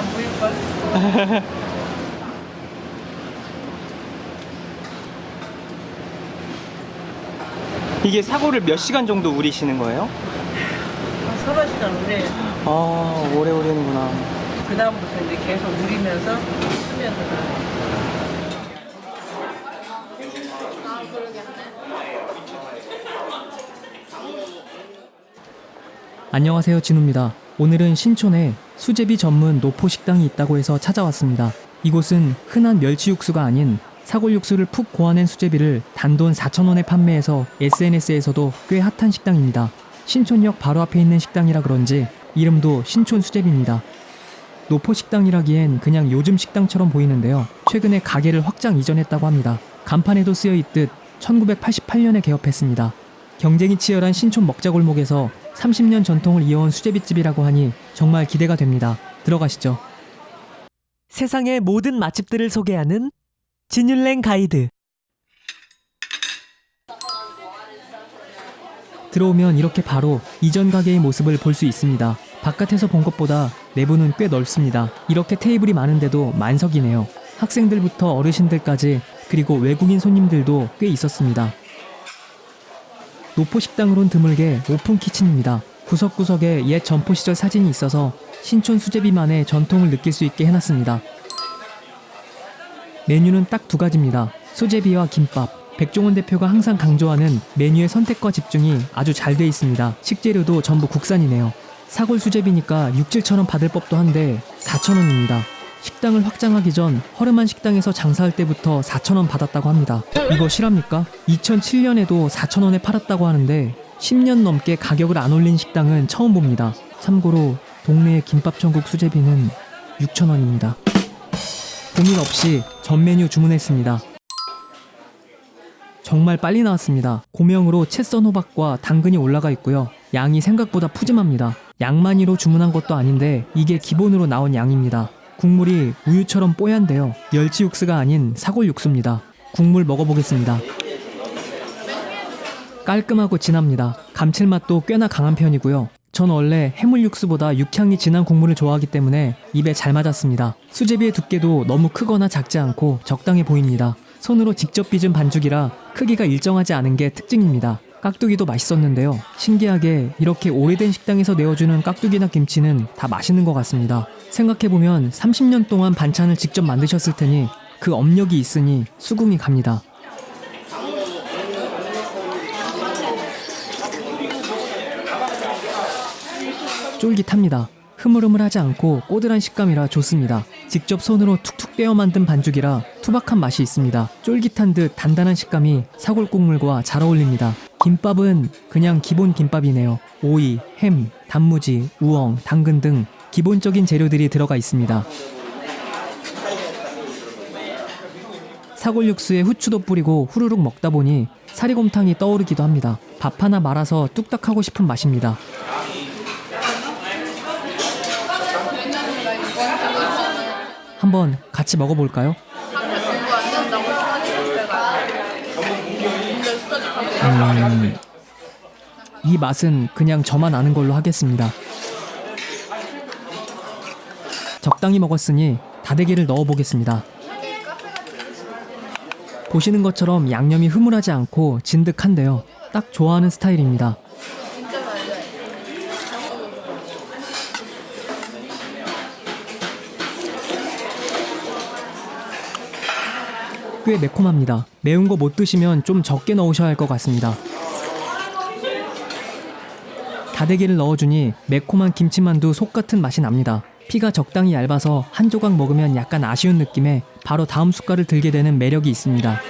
안 보일걸? 이게 사고를 몇 시간 정도 우리시는 거예요? 한 서너 시간 오래. 아, 오래 오리는구나. 그 다음부터 이제 계속 누리면서 쓰면서 가. 안녕하세요 진우입니다. 오늘은 신촌에 수제비 전문 노포 식당이 있다고 해서 찾아왔습니다. 이곳은 흔한 멸치 육수가 아닌 사골 육수를 푹 고아낸 수제비를 단돈 4,000원에 판매해서 SNS에서도 꽤 핫한 식당입니다. 신촌역 바로 앞에 있는 식당이라 그런지 이름도 신촌 수제비입니다. 노포 식당이라기엔 그냥 요즘 식당처럼 보이는데요. 최근에 가게를 확장 이전했다고 합니다. 간판에도 쓰여 있듯 1988년에 개업했습니다. 경쟁이 치열한 신촌 먹자골목에서 30년 전통을 이어온 수제비집이라고 하니 정말 기대가 됩니다. 들어가시죠. 세상의 모든 맛집들을 소개하는 진율랭 가이드. 들어오면 이렇게 바로 이전 가게의 모습을 볼 수 있습니다. 바깥에서 본 것보다 내부는 꽤 넓습니다. 이렇게 테이블이 많은데도 만석이네요. 학생들부터 어르신들까지 그리고 외국인 손님들도 꽤 있었습니다. 노포 식당으론 드물게 오픈 키친입니다. 구석구석에 옛 점포 시절 사진이 있어서 신촌 수제비만의 전통을 느낄 수 있게 해놨습니다. 메뉴는 딱 두 가지입니다. 수제비와 김밥. 백종원 대표가 항상 강조하는 메뉴의 선택과 집중이 아주 잘 돼 있습니다. 식재료도 전부 국산이네요. 사골 수제비니까 육질처럼 받을 법도 한데 4,000원입니다. 식당을 확장하기 전 허름한 식당에서 장사할 때부터 4,000원 받았다고 합니다. 이거 실합니까? 2007년에도 4,000원에 팔았다고 하는데 10년 넘게 가격을 안 올린 식당은 처음 봅니다. 참고로 동네의 김밥천국 수제비는 6,000원입니다. 고민 없이 전 메뉴 주문했습니다. 정말 빨리 나왔습니다. 고명으로 채 썬 호박과 당근이 올라가 있고요. 양이 생각보다 푸짐합니다. 양만이로 주문한 것도 아닌데 이게 기본으로 나온 양입니다. 국물이 우유처럼 뽀얀데요. 멸치 육수가 아닌 사골 육수입니다. 국물 먹어보겠습니다. 깔끔하고 진합니다. 감칠맛도 꽤나 강한 편이고요. 전 원래 해물 육수보다 육향이 진한 국물을 좋아하기 때문에 입에 잘 맞았습니다. 수제비의 두께도 너무 크거나 작지 않고 적당해 보입니다. 손으로 직접 빚은 반죽이라 크기가 일정하지 않은 게 특징입니다. 깍두기도 맛있었는데요. 신기하게 이렇게 오래된 식당에서 내어주는 깍두기나 김치는 다 맛있는 것 같습니다. 생각해보면 30년 동안 반찬을 직접 만드셨을 테니 그 업력이 있으니 수긍이 갑니다. 쫄깃합니다. 흐물흐물하지 않고 꼬들한 식감이라 좋습니다. 직접 손으로 툭툭 떼어 만든 반죽이라 투박한 맛이 있습니다. 쫄깃한 듯 단단한 식감이 사골 국물과 잘 어울립니다. 김밥은 그냥 기본 김밥이네요. 오이, 햄, 단무지, 우엉, 당근 등 기본적인 재료들이 들어가 있습니다. 사골 육수에 후추도 뿌리고 후루룩 먹다 보니 사리곰탕이 떠오르기도 합니다. 밥 하나 말아서 뚝딱 하고 싶은 맛입니다. 한번 같이 먹어볼까요? 음, 이 맛은 그냥 저만 아는 걸로 하겠습니다. 적당히 먹었으니 다대기를 넣어보겠습니다. 보시는 것처럼 양념이 흐물하지 않고 진득한데요. 딱 좋아하는 스타일입니다. 꽤 매콤합니다. 매운 거 못 드시면 좀 적게 넣으셔야 할 것 같습니다. 다대기를 넣어주니 매콤한 김치만두 속 같은 맛이 납니다. 피가 적당히 얇아서 한 조각 먹으면 약간 아쉬운 느낌에 바로 다음 숟갈을 들게 되는 매력이 있습니다.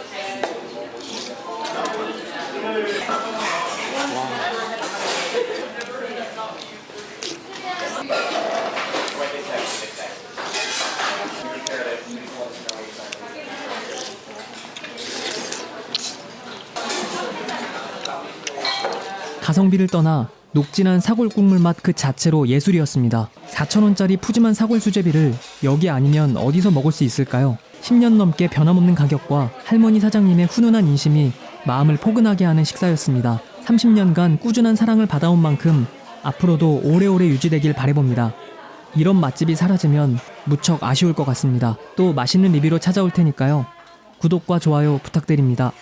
가성비를 떠나 녹진한 사골 국물 맛 그 자체로 예술이었습니다. 4,000원짜리 푸짐한 사골 수제비를 여기 아니면 어디서 먹을 수 있을까요? 10년 넘게 변함없는 가격과 할머니 사장님의 훈훈한 인심이 마음을 포근하게 하는 식사였습니다. 30년간 꾸준한 사랑을 받아온 만큼 앞으로도 오래오래 유지되길 바래봅니다. 이런 맛집이 사라지면 무척 아쉬울 것 같습니다. 또 맛있는 리뷰로 찾아올 테니까요. 구독과 좋아요 부탁드립니다.